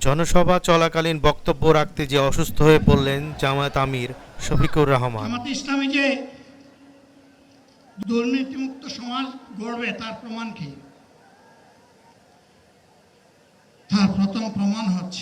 জনসভা চলাকালীন বক্তব্য রাখতে যে অসুস্থ হয়ে পড়লেন জামায়াত আমির শফিকুর রহমান। ইসলামী যে দুর্নীতিমুক্ত সমাজ গড়বে তার প্রমাণ কি? তার প্রথম প্রমাণ হচ্ছে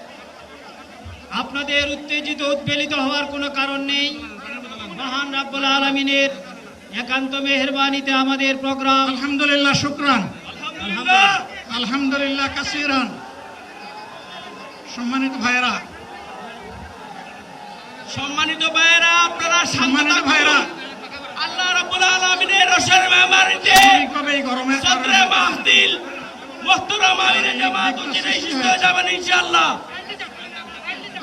আপনাদের উত্তেজিত উদ্বেলিত হওয়ার কোনো কারণ নেই। মহান রাব্বুল আলমিনের একান্ত মেহরবানিতে আমাদের প্রোগ্রাম। আলহামদুলিল্লাহ শুক্রান। আলহামদুলিল্লাহ। কাসিরান। সম্মানিত ভাইয়েরা। সম্মানিত ভাইয়েরা আপনারা সম্মানিত। ভাইয়েরা। আল্লাহ রাব্বুল আলামিনের রসের মেহমানিতে গরমের সদরে মাহদিল মোহতরম আমিরে জামাত উচিত সুস্থ ইনশাআল্লাহ।